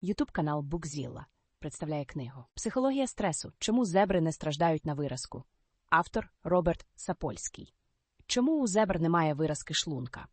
Ютуб канал Букзілла представляє книгу Психологія стресу. Чому зебри не страждають на виразку? Автор Роберт Сапольський. Чому у зебр немає виразки шлунка?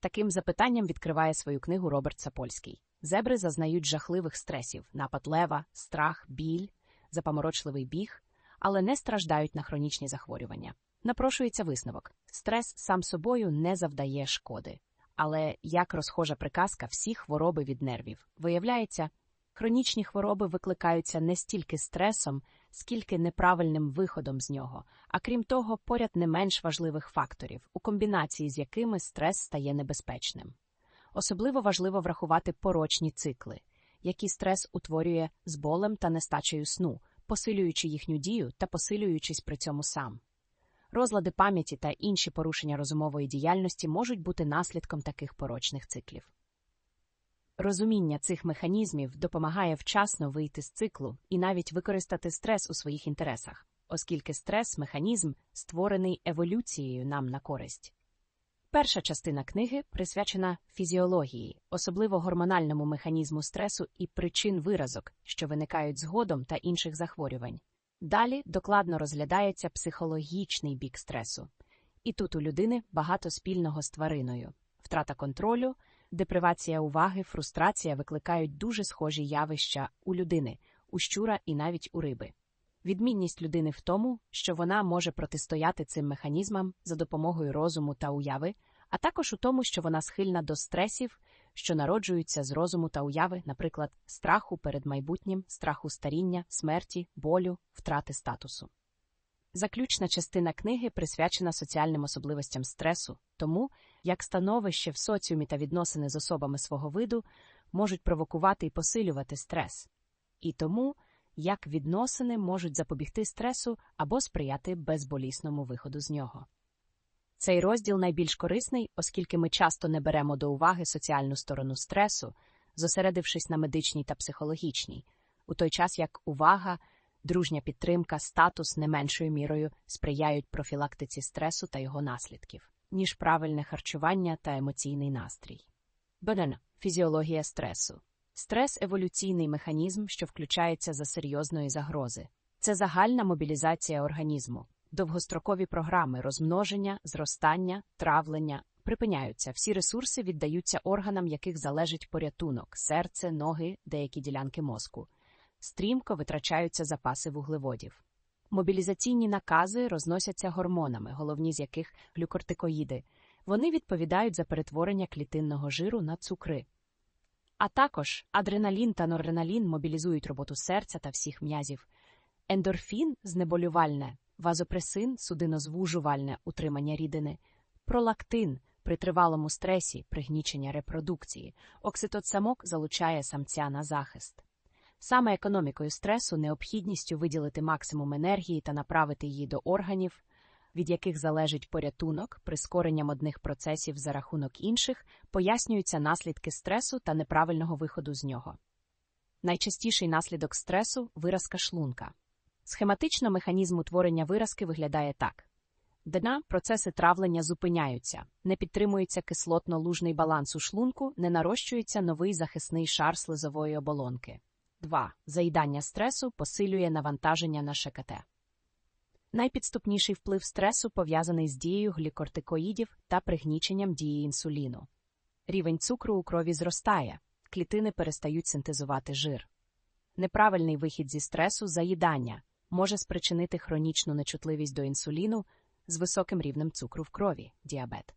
Таким запитанням відкриває свою книгу Роберт Сапольський. Зебри зазнають жахливих стресів: напад лева, страх, біль, запаморочливий біг, але не страждають на хронічні захворювання. Напрошується висновок: стрес сам собою не завдає шкоди. Але як розхожа приказка, всі хвороби від нервів. Виявляється, хронічні хвороби викликаються не стільки стресом, скільки неправильним виходом з нього, а крім того, поряд не менш важливих факторів, у комбінації з якими стрес стає небезпечним. Особливо важливо врахувати порочні цикли, які стрес утворює з болем та нестачею сну, посилюючи їхню дію та посилюючись при цьому сам. Розлади пам'яті та інші порушення розумової діяльності можуть бути наслідком таких порочних циклів. Розуміння цих механізмів допомагає вчасно вийти з циклу і навіть використати стрес у своїх інтересах, оскільки стрес механізм створений еволюцією нам на користь. Перша частина книги присвячена фізіології, особливо гормональному механізму стресу і причин виразок, що виникають згодом та інших захворювань. Далі докладно розглядається психологічний бік стресу. І тут у людини багато спільного з твариною. Втрата контролю, депривація уваги, фрустрація викликають дуже схожі явища у людини, у щура і навіть у риби. Відмінність людини в тому, що вона може протистояти цим механізмам за допомогою розуму та уяви, а також у тому, що вона схильна до стресів, що народжуються з розуму та уяви, наприклад, страху перед майбутнім, страху старіння, смерті, болю, втрати статусу. Заключна частина книги присвячена соціальним особливостям стресу, тому як становище в соціумі та відносини з особами свого виду можуть провокувати і посилювати стрес, і тому як відносини можуть запобігти стресу або сприяти безболісному виходу з нього. Цей розділ найбільш корисний, оскільки ми часто не беремо до уваги соціальну сторону стресу, зосередившись на медичній та психологічній, у той час як увага, дружня підтримка, статус не меншою мірою сприяють профілактиці стресу та його наслідків, ніж правильне харчування та емоційний настрій. Бенена фізіологія стресу. Стрес еволюційний механізм, що включається за серйозної загрози. Це загальна мобілізація організму. Довгострокові програми розмноження, зростання, травлення припиняються. Всі ресурси віддаються органам, яких залежить порятунок, серце, ноги, деякі ділянки мозку. Стрімко витрачаються запаси вуглеводів. Мобілізаційні накази розносяться гормонами, головні з яких глюкортикоїди. Вони відповідають за перетворення клітинного жиру на цукри. А також адреналін та норадреналін мобілізують роботу серця та всіх м'язів. Ендорфін знеболювальне, вазопресин судинозвужувальне утримання рідини, пролактин при тривалому стресі, пригнічення репродукції, окситоцамок залучає самця на захист. Саме економікою стресу, необхідністю виділити максимум енергії та направити її до органів, від яких залежить порятунок, прискоренням одних процесів за рахунок інших, пояснюються наслідки стресу та неправильного виходу з нього. Найчастіший наслідок стресу виразка шлунка. Схематично механізм утворення виразки виглядає так: дна процеси травлення зупиняються, не підтримується кислотно-лужний баланс у шлунку, не нарощується новий захисний шар слизової оболонки. 2. Заїдання стресу посилює навантаження на ШКТ. Найпідступніший вплив стресу пов'язаний з дією глікортикоїдів та пригніченням дії інсуліну. Рівень цукру у крові зростає, клітини перестають синтезувати жир. Неправильний вихід зі стресу заїдання може спричинити хронічну нечутливість до інсуліну з високим рівнем цукру в крові діабет.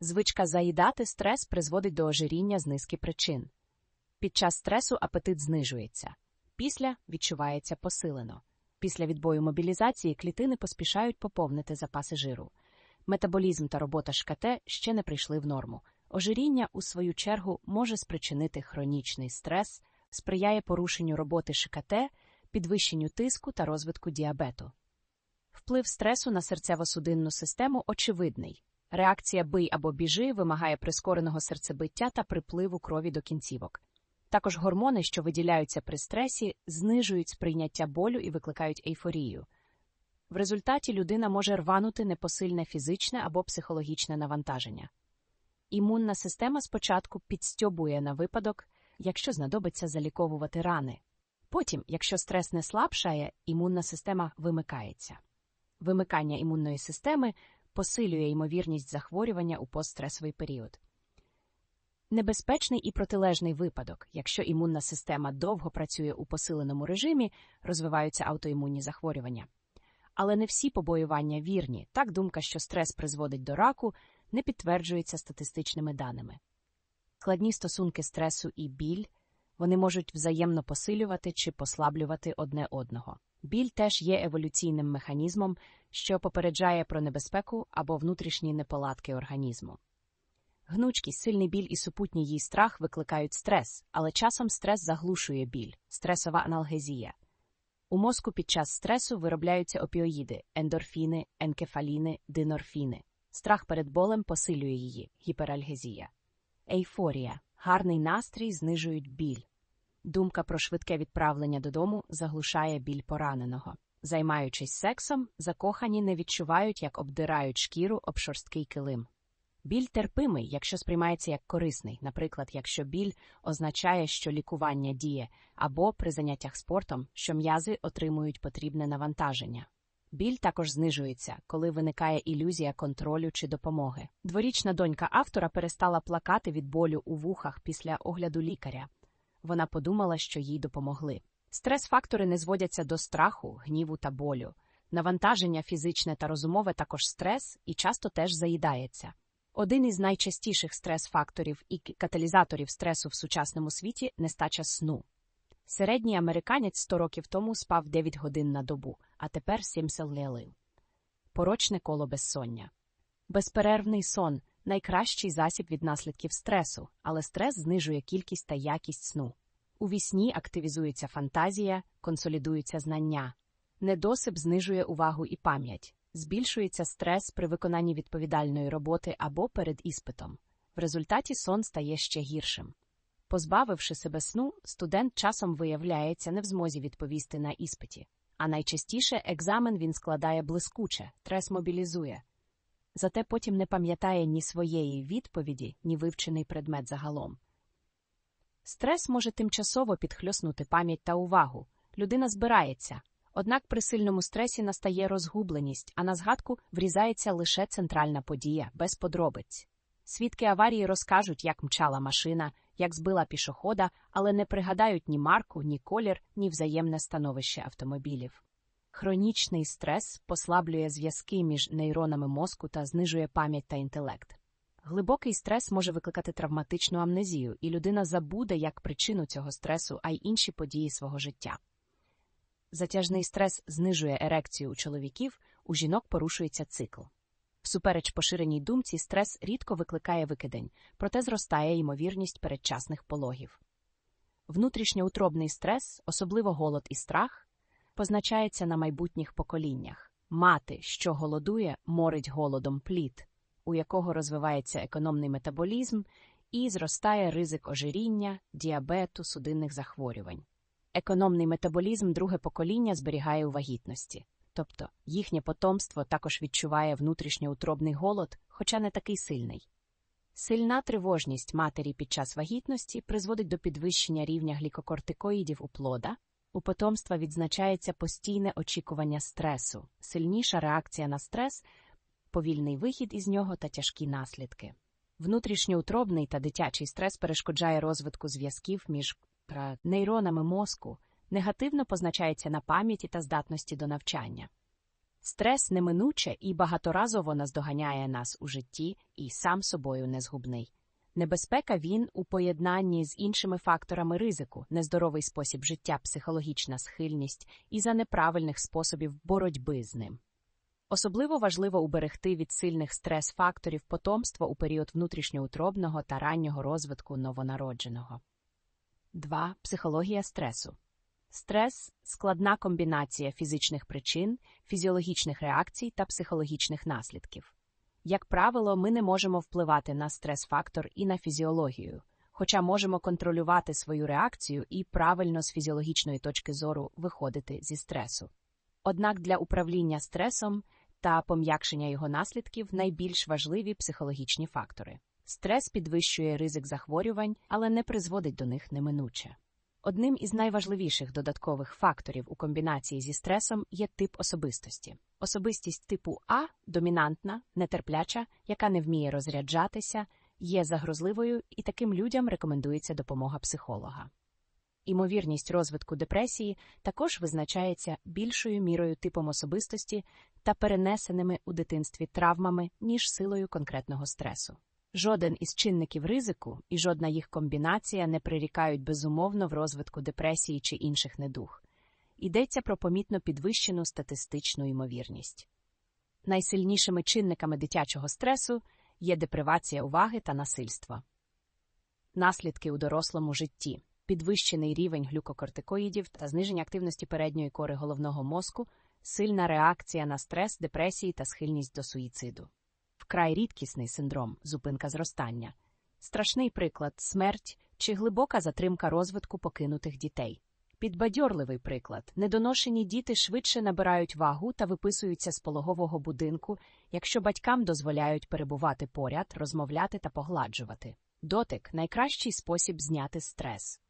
Звичка заїдати стрес призводить до ожиріння з низки причин. Під час стресу апетит знижується, після відчувається посилено. Після відбою мобілізації клітини поспішають поповнити запаси жиру. Метаболізм та робота ШКТ ще не прийшли в норму. Ожиріння, у свою чергу, може спричинити хронічний стрес, сприяє порушенню роботи ШКТ, підвищенню тиску та розвитку діабету. Вплив стресу на серцево-судинну систему очевидний. Реакція бий або біжи вимагає прискореного серцебиття та припливу крові до кінцівок. Також гормони, що виділяються при стресі, знижують сприйняття болю і викликають ейфорію. В результаті людина може рванути непосильне фізичне або психологічне навантаження. Імунна система спочатку підстьобує на випадок, якщо знадобиться заліковувати рани. Потім, якщо стрес не слабшає, імунна система вимикається. Вимикання імунної системи посилює ймовірність захворювання у постстресовий період. Небезпечний і протилежний випадок, якщо імунна система довго працює у посиленому режимі, розвиваються аутоімунні захворювання. Але не всі побоювання вірні. Так думка, що стрес призводить до раку, не підтверджується статистичними даними. Складні стосунки стресу і біль вони можуть взаємно посилювати чи послаблювати одне одного. Біль теж є еволюційним механізмом, що попереджає про небезпеку або внутрішні неполадки організму. Гнучкість, сильний біль і супутній їй страх викликають стрес, але часом стрес заглушує біль, стресова аналгезія. У мозку під час стресу виробляються опіоїди, ендорфіни, енкефаліни, динорфіни. Страх перед болем посилює її, гіперальгезія. Ейфорія, гарний настрій знижують біль. Думка про швидке відправлення додому заглушає біль пораненого. Займаючись сексом, закохані не відчувають, як обдирають шкіру об шорсткий килим. Біль терпимий, якщо сприймається як корисний, наприклад, якщо біль означає, що лікування діє, або при заняттях спортом, що м'язи отримують потрібне навантаження. Біль також знижується, коли виникає ілюзія контролю чи допомоги. Дворічна донька автора перестала плакати від болю у вухах після огляду лікаря. Вона подумала, що їй допомогли. Стрес-фактори не зводяться до страху, гніву та болю. Навантаження фізичне та розумове також стрес і часто теж заїдається. Один із найчастіших стрес-факторів і каталізаторів стресу в сучасному світі нестача сну. Середній американець 100 років тому спав 9 годин на добу, а тепер 70 лялив. Порочне коло безсоння. Безперервний сон найкращий засіб від наслідків стресу, але стрес знижує кількість та якість сну. У вісні активізується фантазія, консолідуються знання. Недосип знижує увагу і пам'ять, збільшується стрес при виконанні відповідальної роботи або перед іспитом. В результаті сон стає ще гіршим. Позбавивши себе сну, студент часом виявляється не в змозі відповісти на іспиті, а найчастіше екзамен він складає блискуче, стрес мобілізує. Зате потім не пам'ятає ні своєї відповіді, ні вивчений предмет загалом. Стрес може тимчасово підхльоснути пам'ять та увагу. Людина збирається, однак при сильному стресі настає розгубленість, а на згадку врізається лише центральна подія, без подробиць. Свідки аварії розкажуть, як мчала машина, як збила пішохода, але не пригадають ні марку, ні колір, ні взаємне становище автомобілів. Хронічний стрес послаблює зв'язки між нейронами мозку та знижує пам'ять та інтелект. Глибокий стрес може викликати травматичну амнезію, і людина забуде як причину цього стресу, а й інші події свого життя. Затяжний стрес знижує ерекцію у чоловіків, у жінок порушується цикл. Всупереч поширеній думці, стрес рідко викликає викидень, проте зростає ймовірність передчасних пологів. Внутрішньоутробний стрес, особливо голод і страх, позначається на майбутніх поколіннях. Мати, що голодує, морить голодом плід, у якого розвивається економний метаболізм і зростає ризик ожиріння, діабету, судинних захворювань. Економний метаболізм друге покоління зберігає у вагітності, тобто їхнє потомство також відчуває внутрішньоутробний голод, хоча не такий сильний. Сильна тривожність матері під час вагітності призводить до підвищення рівня глікокортикоїдів у плода, у потомства відзначається постійне очікування стресу, сильніша реакція на стрес, повільний вихід із нього та тяжкі наслідки. Внутрішньоутробний та дитячий стрес перешкоджає розвитку зв'язків між нейронами мозку, негативно позначається на пам'яті та здатності до навчання. Стрес неминуче і багаторазово наздоганяє нас у житті і сам собою незгубний. Небезпека він у поєднанні з іншими факторами ризику, нездоровий спосіб життя, психологічна схильність і за неправильних способів боротьби з ним. Особливо важливо уберегти від сильних стрес-факторів потомство у період внутрішньоутробного та раннього розвитку новонародженого. 2. Психологія стресу. Стрес складна комбінація фізичних причин, фізіологічних реакцій та психологічних наслідків. Як правило, ми не можемо впливати на стрес-фактор і на фізіологію, хоча можемо контролювати свою реакцію і правильно з фізіологічної точки зору виходити зі стресу. Однак для управління стресом та пом'якшення його наслідків найбільш важливі психологічні фактори. Стрес підвищує ризик захворювань, але не призводить до них неминуче. Одним із найважливіших додаткових факторів у комбінації зі стресом є тип особистості. Особистість типу А домінантна, нетерпляча, яка не вміє розряджатися, є загрозливою, і таким людям рекомендується допомога психолога. Імовірність розвитку депресії також визначається більшою мірою типом особистості та перенесеними у дитинстві травмами, ніж силою конкретного стресу. Жоден із чинників ризику і жодна їх комбінація не прирікають безумовно в розвитку депресії чи інших недуг. Йдеться про помітно підвищену статистичну ймовірність. Найсильнішими чинниками дитячого стресу є депривація уваги та насильство. Наслідки у дорослому житті підвищений рівень глюкокортикоїдів та зниження активності передньої кори головного мозку, сильна реакція на стрес, депресії та схильність до суїциду. Вкрай рідкісний синдром зупинка зростання, страшний приклад смерть чи глибока затримка розвитку покинутих дітей. Підбадьорливий приклад недоношені діти швидше набирають вагу та виписуються з пологового будинку, якщо батькам дозволяють перебувати поряд, розмовляти та погладжувати. Дотик найкращий спосіб зняти стрес.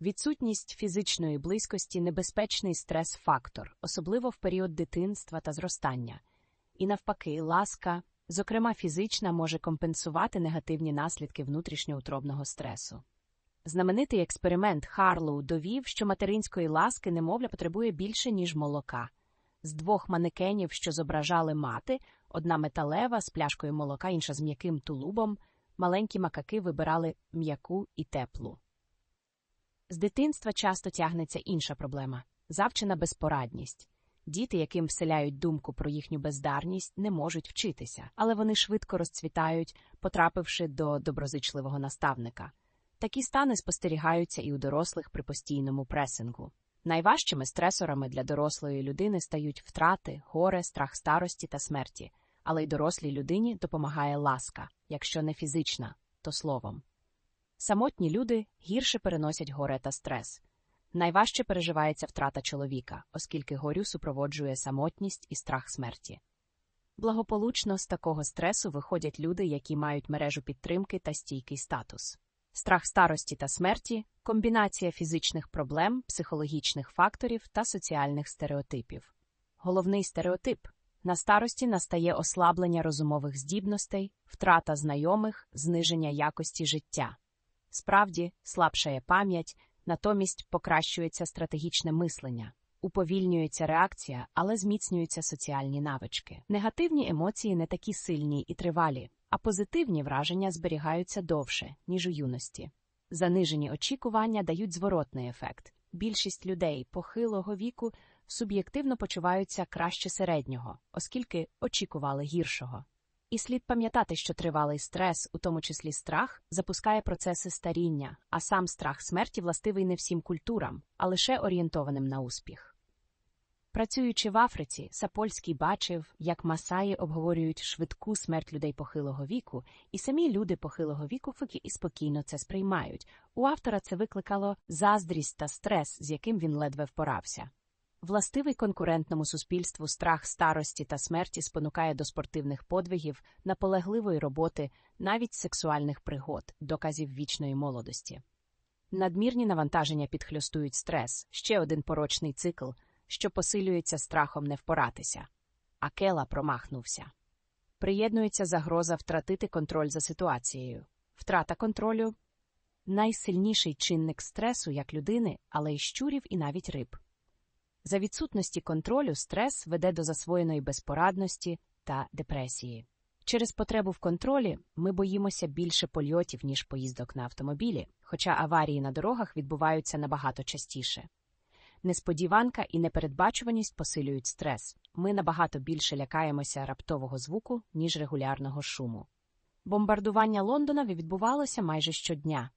Відсутність фізичної близькості небезпечний стрес-фактор, особливо в період дитинства та зростання. І навпаки, ласка, зокрема фізична, може компенсувати негативні наслідки внутрішньоутробного стресу. Знаменитий експеримент Харлоу довів, що материнської ласки немовля потребує більше, ніж молока. З двох манекенів, що зображали мати, одна металева з пляшкою молока, інша з м'яким тулубом, маленькі макаки вибирали м'яку і теплу. З дитинства часто тягнеться інша проблема завчена безпорадність. Діти, яким вселяють думку про їхню бездарність, не можуть вчитися, але вони швидко розцвітають, потрапивши до доброзичливого наставника. Такі стани спостерігаються і у дорослих при постійному пресингу. Найважчими стресорами для дорослої людини стають втрати, горе, страх старості та смерті, але й дорослій людині допомагає ласка, якщо не фізична, то словом. Самотні люди гірше переносять горе та стрес. Найважче переживається втрата чоловіка, оскільки горю супроводжує самотність і страх смерті. Благополучно з такого стресу виходять люди, які мають мережу підтримки та стійкий статус. Страх старості та смерті комбінація фізичних проблем, психологічних факторів та соціальних стереотипів. Головний стереотип на старості настає ослаблення розумових здібностей, втрата знайомих, зниження якості життя. Справді, слабшає пам'ять, натомість покращується стратегічне мислення, уповільнюється реакція, але зміцнюються соціальні навички. Негативні емоції не такі сильні і тривалі, а позитивні враження зберігаються довше, ніж у юності. Занижені очікування дають зворотний ефект. Більшість людей похилого віку суб'єктивно почуваються краще середнього, оскільки очікували гіршого. І слід пам'ятати, що тривалий стрес, у тому числі страх, запускає процеси старіння, а сам страх смерті властивий не всім культурам, а лише орієнтованим на успіх. Працюючи в Африці, Сапольський бачив, як масаї обговорюють швидку смерть людей похилого віку, і самі люди похилого віку фики і спокійно це сприймають. У автора це викликало заздрість та стрес, з яким він ледве впорався. Властивий конкурентному суспільству страх старості та смерті спонукає до спортивних подвигів, наполегливої роботи, навіть сексуальних пригод, доказів вічної молодості. Надмірні навантаження підхльостують стрес, ще один порочний цикл, що посилюється страхом не впоратися. Акела промахнувся. Приєднується загроза втратити контроль за ситуацією. Втрата контролю найсильніший чинник стресу як людини, але й щурів і навіть риб. За відсутності контролю стрес веде до засвоєної безпорадності та депресії. Через потребу в контролі ми боїмося більше польотів, ніж поїздок на автомобілі, хоча аварії на дорогах відбуваються набагато частіше. Несподіванка і непередбачуваність посилюють стрес. Ми набагато більше лякаємося раптового звуку, ніж регулярного шуму. Бомбардування Лондона відбувалося майже щодня.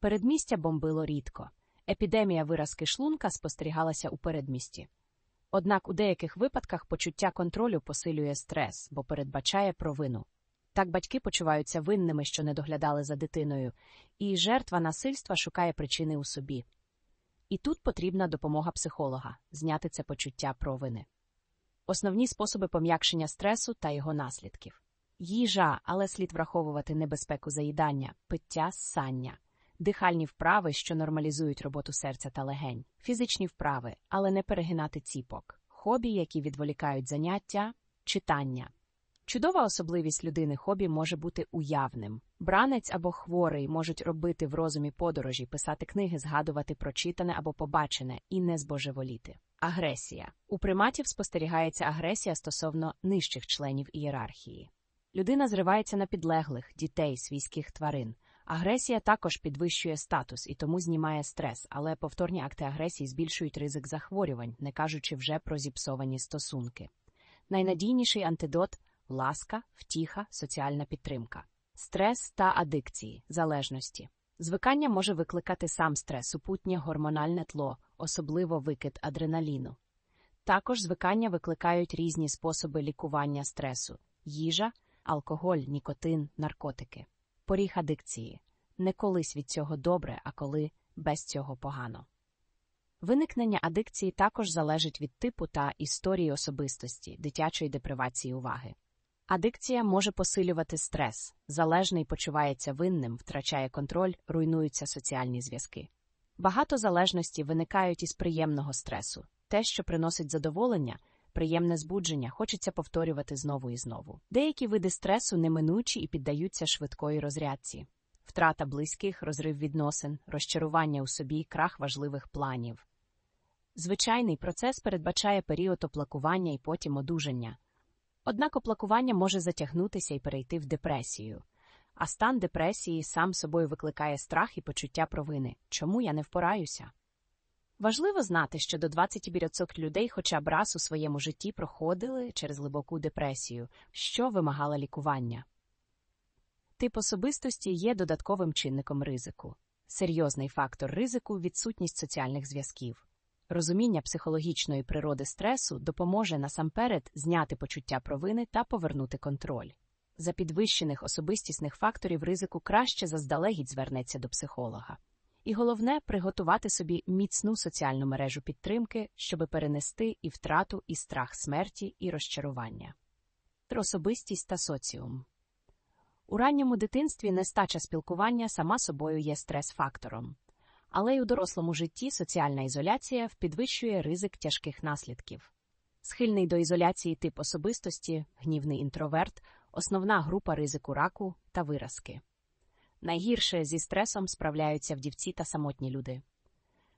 Передмістя бомбило рідко. Епідемія виразки шлунка спостерігалася у передмісті. Однак у деяких випадках почуття контролю посилює стрес, бо передбачає провину. Так батьки почуваються винними, що не доглядали за дитиною, і жертва насильства шукає причини у собі. І тут потрібна допомога психолога зняти це почуття провини. Основні способи пом'якшення стресу та його наслідків Їжа, але слід враховувати небезпеку заїдання, пиття, ссання, дихальні вправи, що нормалізують роботу серця та легень, фізичні вправи, але не перегинати ціпок, хобі, які відволікають заняття, читання. Чудова особливість людини хобі може бути уявним. Бранець або хворий можуть робити в розумі подорожі, писати книги, згадувати прочитане або побачене і не збожеволіти. Агресія у приматів спостерігається агресія стосовно нижчих членів ієрархії. Людина зривається на підлеглих, дітей, свійських тварин. Агресія також підвищує статус і тому знімає стрес, але повторні акти агресії збільшують ризик захворювань, не кажучи вже про зіпсовані стосунки. Найнадійніший антидот ласка, втіха, соціальна підтримка, стрес та адикції, залежності. Звикання може викликати сам стрес, супутнє гормональне тло, особливо викид адреналіну. Також звикання викликають різні способи лікування стресу їжа, алкоголь, нікотин, наркотики, поріг адикції. Не колись від цього добре, а коли без цього погано. Виникнення адикції також залежить від типу та історії особистості, дитячої депривації уваги. Адикція може посилювати стрес, залежний почувається винним, втрачає контроль, руйнуються соціальні зв'язки. Багато залежності виникають із приємного стресу. Те, що приносить задоволення, приємне збудження, хочеться повторювати знову і знову. Деякі види стресу неминучі і піддаються швидкої розрядці. Втрата близьких, розрив відносин, розчарування у собі, крах важливих планів. Звичайний процес передбачає період оплакування і потім одужання. Однак оплакування може затягнутися і перейти в депресію, а стан депресії сам собою викликає страх і почуття провини. Чому я не впораюся? Важливо знати, що до 20% людей хоча б раз у своєму житті проходили через глибоку депресію, що вимагала лікування. Тип особистості є додатковим чинником ризику. Серйозний фактор ризику відсутність соціальних зв'язків. Розуміння психологічної природи стресу допоможе насамперед зняти почуття провини та повернути контроль. За підвищених особистісних факторів ризику краще заздалегідь звернеться до психолога. І головне приготувати собі міцну соціальну мережу підтримки, щоби перенести і втрату, і страх смерті, і розчарування. Особистість та соціум у ранньому дитинстві нестача спілкування сама собою є стрес-фактором але й у дорослому житті соціальна ізоляція підвищує ризик тяжких наслідків. Схильний до ізоляції тип особистості, гнівний інтроверт, основна група ризику раку та виразки. Найгірше зі стресом справляються вдівці та самотні люди.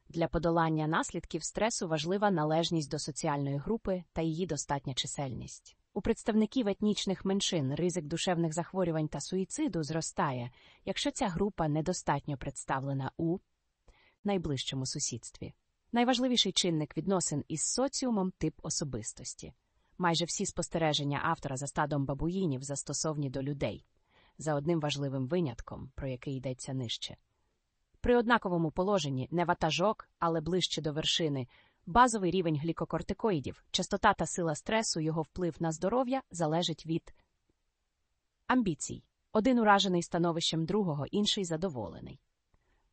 Для подолання наслідків стресу важлива належність до соціальної групи та її достатня чисельність. У представників етнічних меншин ризик душевних захворювань та суїциду зростає, якщо ця група недостатньо представлена у найближчому сусідстві. Найважливіший чинник відносин із соціумом тип особистості. Майже всі спостереження автора за стадом бабуїнів застосовні до людей, за одним важливим винятком, про який йдеться нижче. При однаковому положенні не ватажок, але ближче до вершини, базовий рівень глікокортикоїдів, частота та сила стресу, його вплив на здоров'я залежить від амбіцій. Один уражений становищем другого, інший задоволений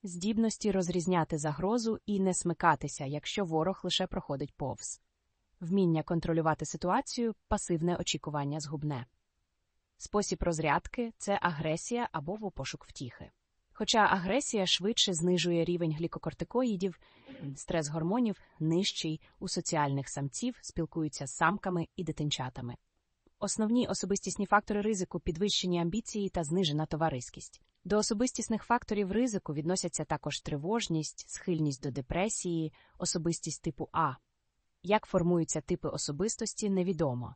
здібності розрізняти загрозу і не смикатися, якщо ворог лише проходить повз, вміння контролювати ситуацію, пасивне очікування згубне. Спосіб розрядки це агресія або в пошук втіхи. Хоча агресія швидше знижує рівень глікокортикоїдів, стрес гормонів нижчий у соціальних самців спілкуються з самками і дитинчатами. Основні особистісні фактори ризику підвищені амбіції та знижена товариськість. До особистісних факторів ризику відносяться також тривожність, схильність до депресії, особистість типу А. Як формуються типи особистості, невідомо.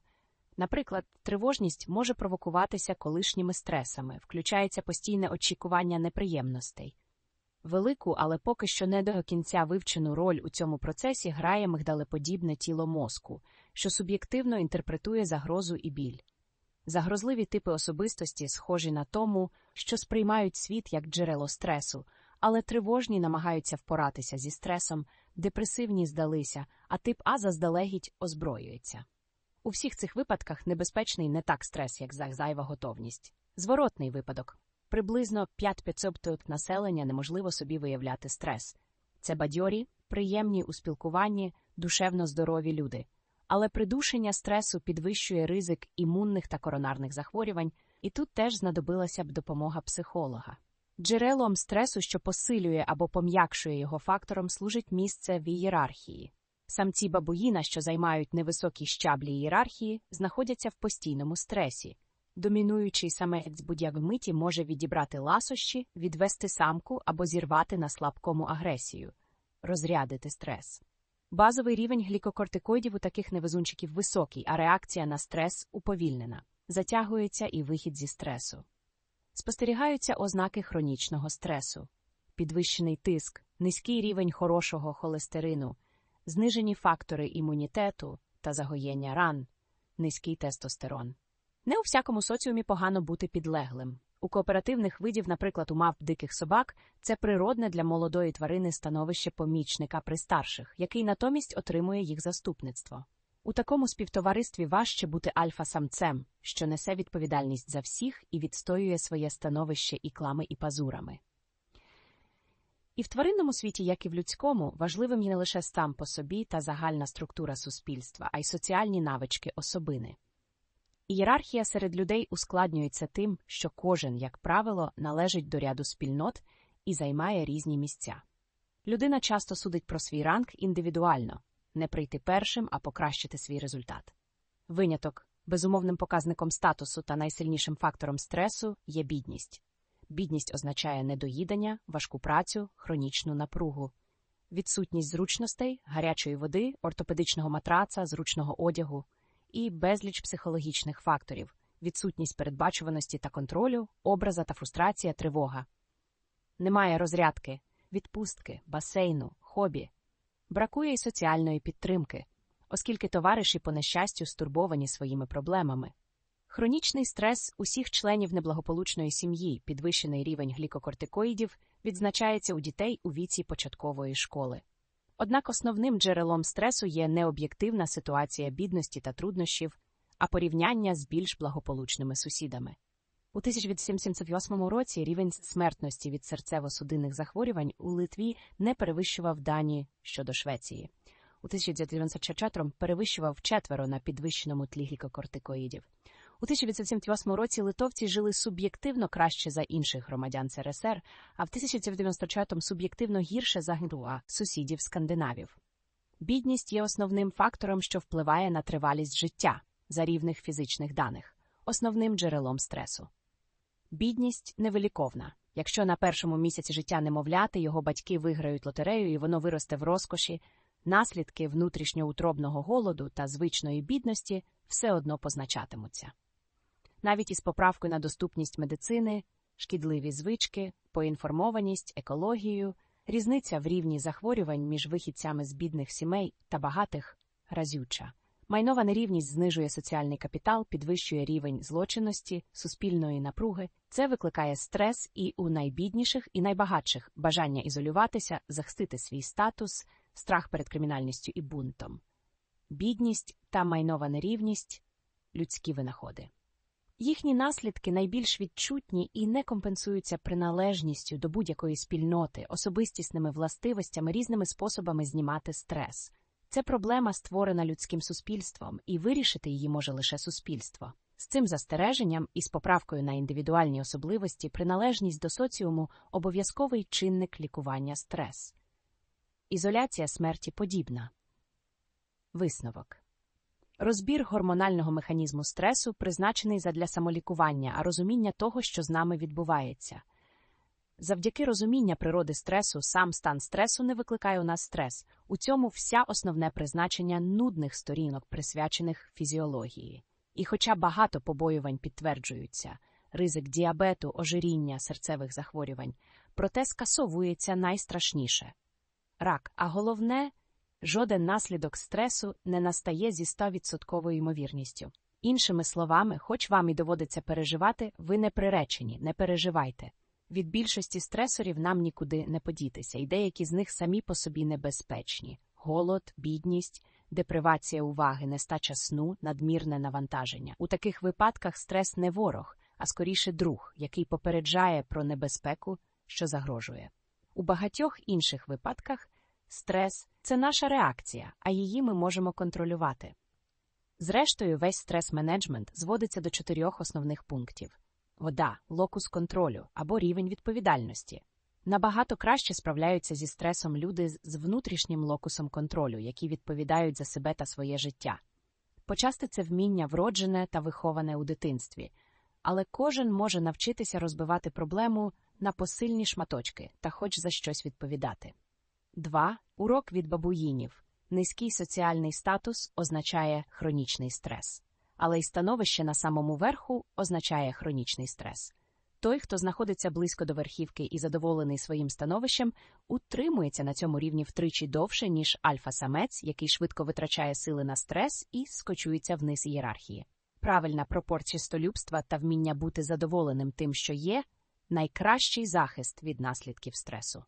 Наприклад, тривожність може провокуватися колишніми стресами, включається постійне очікування неприємностей. Велику, але поки що не до кінця вивчену роль у цьому процесі грає мигдалеподібне тіло мозку, що суб'єктивно інтерпретує загрозу і біль. Загрозливі типи особистості схожі на тому, що сприймають світ як джерело стресу, але тривожні намагаються впоратися зі стресом, депресивні здалися, а тип А заздалегідь озброюється. У всіх цих випадках небезпечний не так стрес, як зайва готовність. Зворотний випадок приблизно 5-500 населення неможливо собі виявляти стрес. Це бадьорі, приємні у спілкуванні, душевно здорові люди Але придушення стресу підвищує ризик імунних та коронарних захворювань, і тут теж знадобилася б допомога психолога. Джерелом стресу, що посилює або пом'якшує його фактором, служить місце в ієрархії. Самці бабуїна, що займають невисокі щаблі ієрархії, знаходяться в постійному стресі. Домінуючий самець будь-як миті може відібрати ласощі, відвести самку або зірвати на слабкому агресію, розрядити стрес. Базовий рівень глікокортикоїдів у таких невезунчиків високий, а реакція на стрес уповільнена, затягується і вихід зі стресу. Спостерігаються ознаки хронічного стресу, підвищений тиск, низький рівень хорошого холестерину, знижені фактори імунітету та загоєння ран, низький тестостерон. Не у всякому соціумі погано бути підлеглим. У кооперативних видів, наприклад, у мавп диких собак, це природне для молодої тварини становище помічника при старших, який натомість отримує їх заступництво. У такому співтоваристві важче бути альфа-самцем, що несе відповідальність за всіх і відстоює своє становище іклами і пазурами. І в тваринному світі, як і в людському, важливим є не лише сам по собі та загальна структура суспільства, а й соціальні навички особини. Ієрархія серед людей ускладнюється тим, що кожен, як правило, належить до ряду спільнот і займає різні місця. Людина часто судить про свій ранг індивідуально не прийти першим, а покращити свій результат. Виняток безумовним показником статусу та найсильнішим фактором стресу є бідність. Бідність означає недоїдання, важку працю, хронічну напругу, відсутність зручностей, гарячої води, ортопедичного матраца, зручного одягу і безліч психологічних факторів, відсутність передбачуваності та контролю, образа та фрустрація, тривога. Немає розрядки, відпустки, басейну, хобі. Бракує й соціальної підтримки, оскільки товариші по нещастю стурбовані своїми проблемами. Хронічний стрес усіх членів неблагополучної сім'ї, підвищений рівень глікокортикоїдів, відзначається у дітей у віці початкової школи. Однак основним джерелом стресу є не об'єктивна ситуація бідності та труднощів, а порівняння з більш благополучними сусідами. У 1978 році рівень смертності від серцево-судинних захворювань у Литві не перевищував дані щодо Швеції. У 1994 перевищував четверо на підвищеному тлі глікокортикоїдів. У 1978 році литовці жили суб'єктивно краще за інших громадян СРСР, а в 1994 суб'єктивно гірше за ГРУА сусідів скандинавів. Бідність є основним фактором, що впливає на тривалість життя за рівних фізичних даних, основним джерелом стресу. Бідність невиліковна. Якщо на першому місяці життя немовляти його батьки виграють лотерею і воно виросте в розкоші, наслідки внутрішньоутробного голоду та звичної бідності все одно позначатимуться. Навіть із поправкою на доступність медицини, шкідливі звички, поінформованість, екологію, різниця в рівні захворювань між вихідцями з бідних сімей та багатих разюча. Майнова нерівність знижує соціальний капітал, підвищує рівень злочинності, суспільної напруги. Це викликає стрес і у найбідніших і найбагатших бажання ізолюватися, захистити свій статус, страх перед кримінальністю і бунтом. Бідність та майнова нерівність людські винаходи. Їхні наслідки найбільш відчутні і не компенсуються приналежністю до будь-якої спільноти, особистісними властивостями, різними способами знімати стрес. Це проблема, створена людським суспільством, і вирішити її може лише суспільство. З цим застереженням і з поправкою на індивідуальні особливості приналежність до соціуму обов'язковий чинник лікування стрес. Ізоляція смерті подібна. Висновок розбір гормонального механізму стресу призначений задля самолікування, а розуміння того, що з нами відбувається. Завдяки розуміння природи стресу, сам стан стресу не викликає у нас стрес. У цьому вся основне призначення нудних сторінок, присвячених фізіології. І, хоча багато побоювань підтверджуються, ризик діабету, ожиріння, серцевих захворювань, проте скасовується найстрашніше рак, а головне, жоден наслідок стресу не настає зі 100% ймовірністю. Іншими словами, хоч вам і доводиться переживати, ви не приречені, не переживайте. Від більшості стресорів нам нікуди не подітися, і деякі з них самі по собі небезпечні: голод, бідність, депривація уваги, нестача сну, надмірне навантаження. У таких випадках стрес не ворог, а скоріше друг, який попереджає про небезпеку, що загрожує. У багатьох інших випадках стрес це наша реакція, а її ми можемо контролювати. Зрештою, весь стрес-менеджмент зводиться до чотирьох основних пунктів: вода, локус контролю або рівень відповідальності. Набагато краще справляються зі стресом люди з- внутрішнім локусом контролю, які відповідають за себе та своє життя. Почасти це вміння вроджене та виховане у дитинстві, але кожен може навчитися розбивати проблему на посильні шматочки та хоч за щось відповідати. 2. Урок від бабуїнів. Низький соціальний статус означає хронічний стрес, але й становище на самому верху означає хронічний стрес. Той, хто знаходиться близько до верхівки і задоволений своїм становищем, утримується на цьому рівні втричі довше, ніж альфа-самець, який швидко витрачає сили на стрес і скочується вниз ієрархії. Правильна пропорція столюбства та вміння бути задоволеним тим, що є, найкращий захист від наслідків стресу.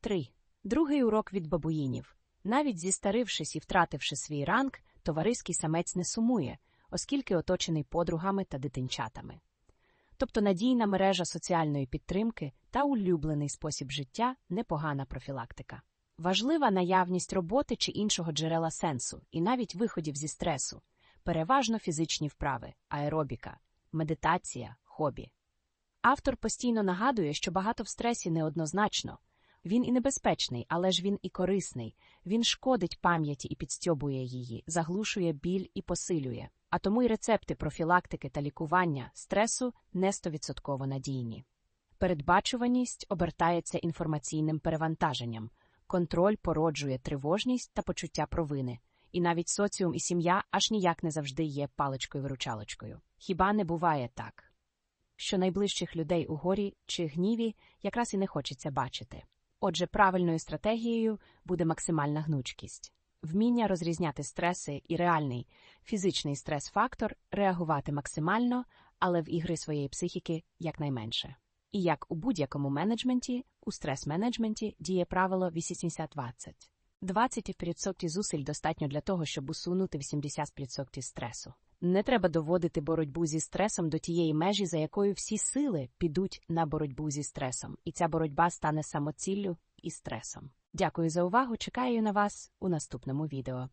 3. Другий урок від бабуїнів. Навіть зістарившись і втративши свій ранг, товариський самець не сумує, оскільки оточений подругами та дитинчатами. Тобто надійна мережа соціальної підтримки та улюблений спосіб життя непогана профілактика. Важлива наявність роботи чи іншого джерела сенсу, і навіть виходів зі стресу, переважно фізичні вправи, аеробіка, медитація, хобі. Автор постійно нагадує, що багато в стресі неоднозначно. Він і небезпечний, але ж він і корисний. Він шкодить пам'яті і підстьобує її, заглушує біль і посилює. А тому й рецепти профілактики та лікування стресу не стовідсотково надійні. Передбачуваність обертається інформаційним перевантаженням, контроль породжує тривожність та почуття провини, і навіть соціум і сім'я аж ніяк не завжди є паличкою-виручалочкою. Хіба не буває так? Що найближчих людей у горі чи гніві якраз і не хочеться бачити. Отже, правильною стратегією буде максимальна гнучкість, вміння розрізняти стреси і реальний фізичний стрес-фактор, реагувати максимально, але в ігри своєї психіки якнайменше. І як у будь-якому менеджменті, у стрес-менеджменті діє правило 80-20. 20% зусиль достатньо для того, щоб усунути 80% стресу. Не треба доводити боротьбу зі стресом до тієї межі, за якою всі сили підуть на боротьбу зі стресом, і ця боротьба стане самоціллю і стресом. Дякую за увагу. Чекаю на вас у наступному відео.